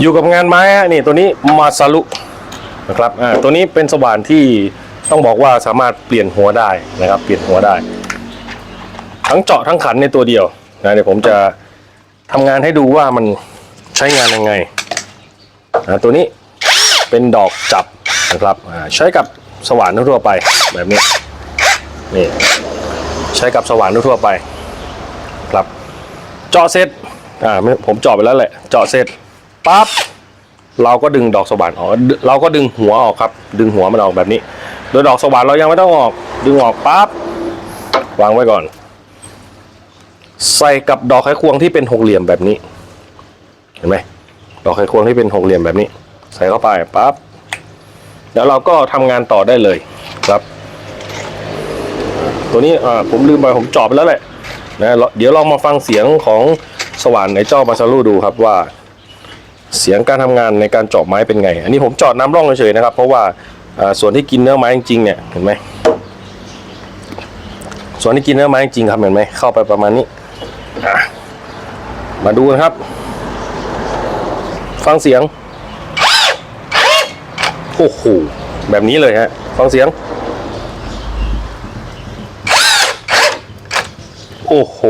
อยู่กับงานไม้ฮะนี่ตัวนี้มาซาลุนะครับอ่าตัวนี้เป็นสว่านที่ต้องบอกว่าสามารถเปลี่ยนหัวได้นะครับ เปลี่ยนหัวได้ ทั้งเจาะทั้งขันในตัวเดียวนะเดี๋ยวผมจะทำงานให้ดูว่ามันใช้งานยังไงนะตัวนี้เป็นดอกจับนะครับอ่าใช้กับสว่านทั่วไปแบบนี้นี่ใช้กับสว่านทั่วไป ครับ เจาะเสร็จอ่าไม่ผมเจาะไปแล้วแหละ เจาะเสร็จ ปั๊บเราก็ดึงดอกสว่านออกเราก็ดึงหัวออกครับ ดึงหัวมันออกแบบนี้ โดยดอกสว่านเรายังไม่ต้องออก ดึงออกปั๊บวางไว้ก่อน ใส่กับดอกไขควงที่เป็นหกเหลี่ยมแบบนี้ เห็นไหมดอกไขควงที่เป็นหกเหลี่ยมแบบนี้ ใส่เข้าไปปั๊บแล้วเราก็ทำงานต่อได้เลยครับ ตัวนี้อ่าผมลืมไปผมจาะไปแล้วแหละนะเดี๋ยวลองมาฟังเสียงของสว่านในเจ้ามาซารูดูครับว่า เสียงการทำงานในการเจาะไม้เป็นไง อันนี้ผมเจาะน้ำร่องเฉยๆนะครับ เพราะว่าส่วนที่กินเนื้อไม้จริงๆเนี่ยเห็นไหมส่วนที่กินเนื้อไม้จริงครับเห็นไหมเข้าไปประมาณนี้มาดูกันครับ ฟังเสียงโอ้โหแบบนี้เลยฮะฟังเสียง โอ้โห